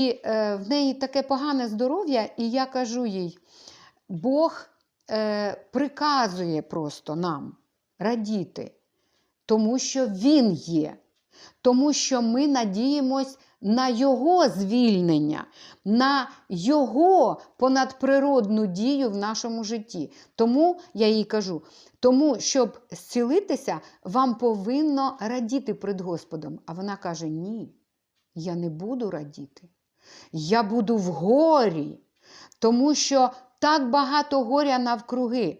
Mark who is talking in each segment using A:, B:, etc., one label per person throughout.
A: І е, в неї таке погане здоров'я, і я кажу їй: Бог е, приказує просто нам радіти, тому що Він є, тому що ми надіємось на Його звільнення, на Його понадприродну дію в нашому житті. Тому я їй кажу: тому, щоб зцілитися, вам повинно радіти перед Господом. А вона каже: Ні, я не буду радіти. Я буду в горі, тому що так багато горя навкруги.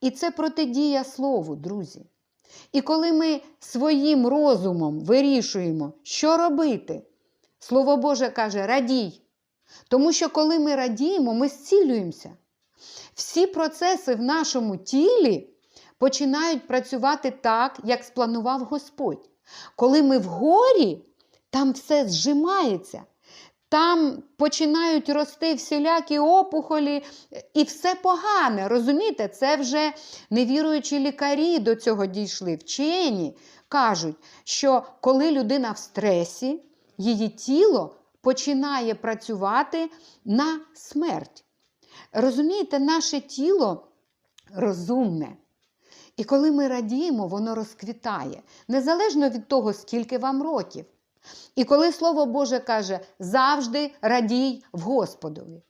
A: І це протидія слову, друзі. І коли ми своїм розумом вирішуємо, що робити, Слово Боже каже: радій. Тому що коли ми радіємо, ми зцілюємося. Всі процеси в нашому тілі починають працювати так, як спланував Господь. Коли ми в горі, там все зжимається. Там починають рости всілякі опухолі, і все погане. Розумієте, це вже невіруючі лікарі до цього дійшли. Вчені кажуть, що коли людина в стресі, її тіло починає працювати на смерть. Розумієте, наше тіло розумне. І коли ми радіємо, воно розквітає, незалежно від того, скільки вам років. І коли Слово Боже каже, завжди радій в Господові.